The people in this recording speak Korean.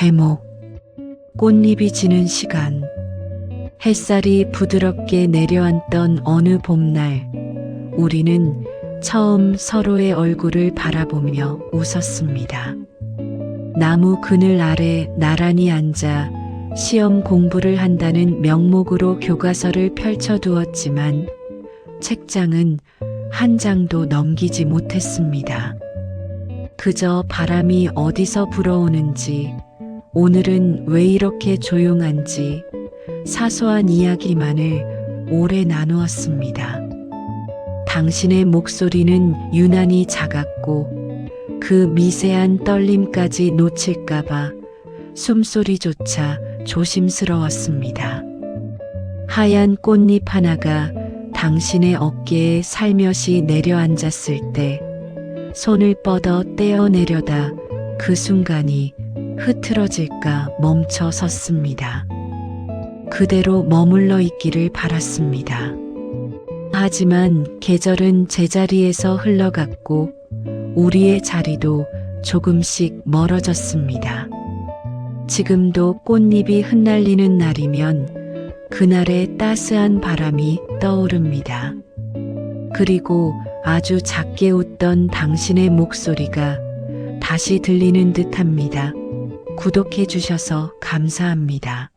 제목 꽃잎이 지는 시간 햇살이 부드럽게 내려앉던 어느 봄날 우리는 처음 서로의 얼굴을 바라보며 웃었습니다. 나무 그늘 아래 나란히 앉아 시험 공부를 한다는 명목으로 교과서를 펼쳐두었지만 책장은 한 장도 넘기지 못했습니다. 그저 바람이 어디서 불어오는지, 오늘은 왜 이렇게 조용한지 사소한 이야기만을 오래 나누었습니다. 당신의 목소리는 유난히 작았고 그 미세한 떨림까지 놓칠까봐 숨소리조차 조심스러웠습니다. 하얀 꽃잎 하나가 당신의 어깨에 살며시 내려앉았을 때 손을 뻗어 떼어내려다 그 순간이 흐트러질까 멈춰 섰습니다. 그대로 머물러 있기를 바랐습니다. 하지만 계절은 제자리에서 흘러갔고 우리의 자리도 조금씩 멀어졌습니다. 지금도 꽃잎이 흩날리는 날이면 그날의 따스한 바람이 떠오릅니다. 그리고 아주 작게 웃던 당신의 목소리가 다시 들리는 듯 합니다. 구독해 주셔서 감사합니다.